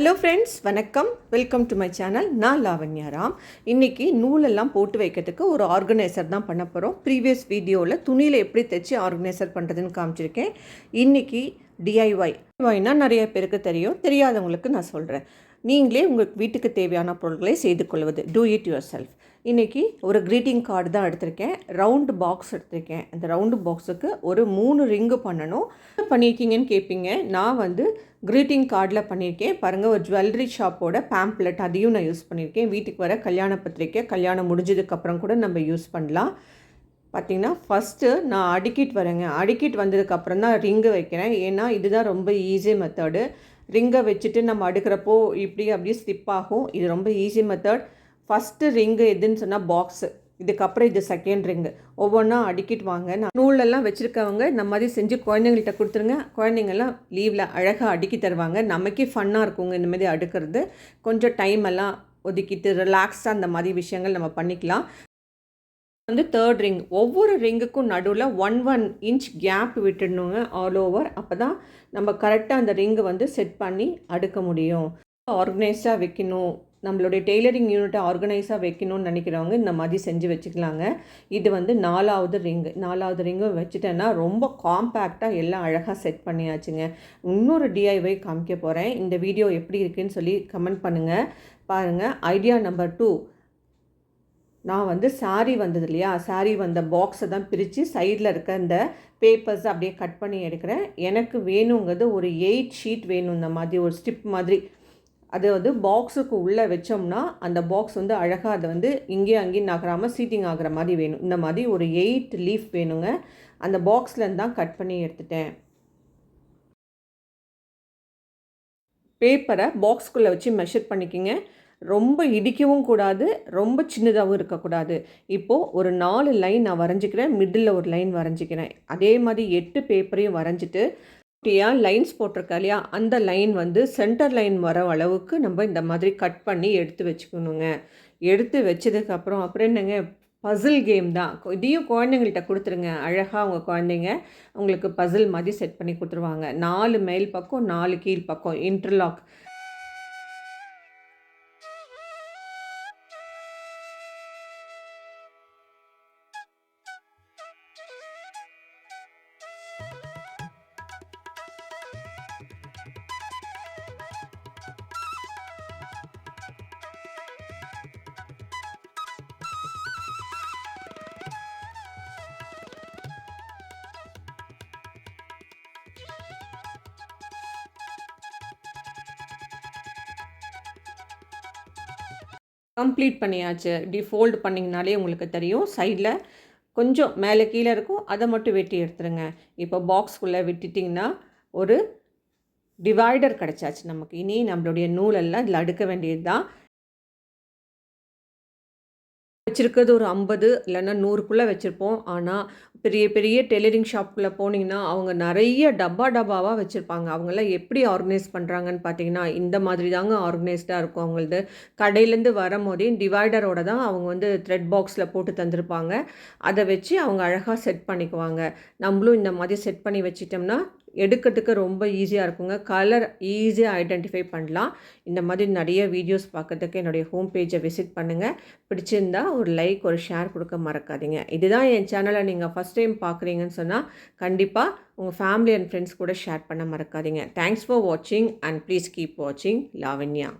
Hello friends வணக்கம். Welcome to my channel நான் லாவண்யா ராம். இன்றைக்கி நூலெல்லாம் போட்டு வைக்கிறதுக்கு ஒரு ஆர்கனைசர் தான் பண்ண போகிறோம் ப்ரீவியஸ் வீடியோவில் துணியில் எப்படி தைச்சி ஆர்கனைசர் பண்ணுறதுன்னு காமிச்சிருக்கேன். இன்றைக்கி டிஐஒய் டிஐஒய்னால் நிறைய பேருக்கு தெரியும். தெரியாதவங்களுக்கு நான் சொல்கிறேன் நீங்களே உங்களுக்கு வீட்டுக்கு தேவையான பொருட்களை செய்து கொள்வது. டூ இட் யுவர் செல்ஃப் இன்றைக்கி ஒரு க்ரீட்டிங் கார்டு தான் எடுத்திருக்கேன். ரவுண்டு பாக்ஸ் எடுத்திருக்கேன். அந்த ரவுண்டு பாக்ஸுக்கு ஒரு மூணு ரிங்கு பண்ணணும். பண்ணியிருக்கீங்கன்னு கேட்பீங்க நான் வந்து க்ரீட்டிங் கார்டில் பண்ணியிருக்கேன் பாருங்கள் ஒரு ஜுவல்லரி ஷாப்போட பேம்ப்ளெட் அதையும் நான் யூஸ் பண்ணியிருக்கேன் வீட்டுக்கு வர கல்யாண பத்திரிக்கை கல்யாணம் முடிஞ்சதுக்கப்புறம் கூட நம்ம யூஸ் பண்ணலாம். பார்த்திங்கன்னா ஃபஸ்ட்டு நான் அடிக்கிட் வரேங்க. அடிக்கிட் வந்ததுக்கப்புறம் தான் ரிங்கு வைக்கிறேன். ஏன்னா இதுதான் ரொம்ப ஈஸி மெத்தடு ரிங்கை வச்சுட்டு நம்ம அடுக்கிறப்போ இப்படி அப்படியே ஸ்லிப் ஆகும். இது ரொம்ப ஈஸி மெத்தட் ஃபஸ்ட்டு ரிங்கு எதுன்னு சொன்னால் பாக்ஸு இதுக்கப்புறம் இது செகண்ட் ரிங்கு ஒவ்வொன்றா அடுக்கிட்டு வாங்க. நான் நூலெல்லாம் வச்சுருக்கவங்க இந்த மாதிரி செஞ்சு குழந்தைங்கள்ட்ட கொடுத்துருங்க. குழந்தைங்கள்லாம் லீவில் அழகாக அடுக்கி தருவாங்க. நமக்கே ஃபன்னாக இருக்குங்க இந்த மாதிரி அடுக்கிறது. கொஞ்சம் டைம் எல்லாம் ஒதுக்கிட்டு ரிலாக்ஸாக அந்த மாதிரி விஷயங்கள் நம்ம பண்ணிக்கலாம். வந்து தேர்ட் ரிங் ஒவ்வொரு ரிங்குக்கும் நடுவில் ஒன் ஒன் இன்ச் கேப் விட்டுடணுங்க ஆல் ஓவர் அப்போ தான் நம்ம கரெக்டாக அந்த ரிங்கு வந்து செட் பண்ணி அடுக்க முடியும். ஆர்கனைஸாக வைக்கணும். நம்மளுடைய டெய்லரிங் யூனிட்டை ஆர்கனைஸாக வைக்கணும்னு நினைக்கிறவங்க இந்த மாதிரி செஞ்சு வச்சுக்கலாங்க. இது வந்து நாலாவது ரிங்கு நாலாவது ரிங்கும் வச்சுட்டேன்னா ரொம்ப காம்பேக்டாக எல்லாம் அழகாக செட் பண்ணியாச்சுங்க. இன்னொரு டிஐவை காமிக்க போகிறேன் இந்த வீடியோ எப்படி இருக்குன்னு சொல்லி கமெண்ட் பண்ணுங்கள் பாருங்கள் ஐடியா நம்பர் டூ நான் வந்து சாரீ வந்தது இல்லையா சாரீ வந்த பாக்ஸை தான் பிரித்து சைடில் இருக்க இந்த பேப்பர்ஸ் அப்படியே கட் பண்ணி எடுக்கிறேன். எனக்கு வேணுங்கிறது ஒரு எயிட் ஷீட் வேணும் இந்த மாதிரி ஒரு ஸ்டிப் மாதிரி. அது வந்து பாக்ஸுக்கு உள்ளே வச்சோம்னா அந்த பாக்ஸ் வந்து அழகாக அதை வந்து இங்கேயும் அங்கேயும் நகராமல் சீட்டிங் ஆகிற மாதிரி வேணும். இந்த மாதிரி ஒரு எயிட் லீஃப் வேணுங்க. அந்த பாக்ஸ்லேருந்து தான் கட் பண்ணி எடுத்துட்டேன். பேப்பரை பாக்ஸ்குள்ளே வச்சு மெஷர் பண்ணிக்கிங்க. ரொம்ப இடிக்கவும் கூடாது ரொம்ப சின்னதாகவும் இருக்கக்கூடாது. இப்போது ஒரு நாலு லைன் நான் வரைஞ்சிக்கிறேன் மிடில் ஒரு லைன் வரைஞ்சிக்கிறேன். அதே மாதிரி எட்டு பேப்பரையும் வரைஞ்சிட்டு குட்டியாக லைன்ஸ் போட்டிருக்கா இல்லையா அந்த லைன் வந்து சென்டர் லைன் வர அளவுக்கு நம்ம இந்த மாதிரி கட் பண்ணி எடுத்து வச்சுக்கணுங்க. எடுத்து வச்சதுக்கப்புறம் அப்புறம் என்னங்க பசில் கேம் தான். இதையும் குழந்தைங்கள்ட்ட கொடுத்துருங்க. அழகாக அவங்க குழந்தைங்க உங்களுக்கு பசில் மாதிரி செட் பண்ணி கொடுத்துருவாங்க. நாலு மேல் பக்கம் நாலு கீழ் பக்கம் இன்டர்லாக் கம்ப்ளீட் பண்ணியாச்சு. இப்படி ஃபோல்டு பண்ணிங்கனாலே உங்களுக்கு தெரியும். சைடில் கொஞ்சம் மேலே கீழே இருக்கும். அதை மட்டும் வெட்டி எடுத்துருங்க. இப்போ பாக்ஸ்குள்ளே விட்டுட்டிங்கன்னா ஒரு டிவைடர் கிடச்சாச்சு நமக்கு. இனி நம்மளுடைய நூலெல்லாம் இதில் அடுக்க வேண்டியது தான். வச்சுருக்கிறது ஒரு ஐம்பது இல்லைன்னா நூறுக்குள்ளே வச்சுருப்போம். ஆனால் பெரிய பெரிய டெய்லரிங் ஷாப்புக்குள்ளே போனீங்கன்னா அவங்க நிறைய டப்பா டப்பாவாக வச்சுருப்பாங்க. அவங்களாம் எப்படி ஆர்கனைஸ் பண்ணுறாங்கன்னு பார்த்தீங்கன்னா இந்த மாதிரி தாங்க ஆர்கனைஸ்டாக இருக்கும் அவங்களது. கடையிலேருந்து வரும்போதே டிவைடரோட தான் அவங்க வந்து த்ரெட் பாக்ஸில் போட்டு தந்திருப்பாங்க. அதை வச்சு அவங்க அழகாக செட் பண்ணிக்குவாங்க. நம்மளும் இந்த மாதிரி செட் பண்ணி வச்சிட்டோம்னா எடுக்கிறதுக்கு ரொம்ப ஈஸியாக இருக்குங்க. கலர் ஈஸியாக ஐடென்டிஃபை பண்ணலாம். இந்த மாதிரி நிறைய வீடியோஸ் பார்க்குறதுக்கு என்னுடைய ஹோம் பேஜை விசிட் பண்ணுங்கள் பிடிச்சிருந்தா ஒரு லைக் ஒரு ஷேர் கொடுக்க மறக்காதீங்க. இதுதான் என் சேனலை நீங்கள் ஃபஸ்ட் ஃபஸ்ட் டைம் பார்க்குறீங்கன்னு சொன்னால் கண்டிப்பாக உங்கள் ஃபேமிலி அண்ட் ஃப்ரெண்ட்ஸ் கூட ஷேர் பண்ண மறக்காதீங்க. தேங்க்ஸ் ஃபார் வாட்சிங் அண்ட் ப்ளீஸ் கீப் வாட்சிங் லாவண்யா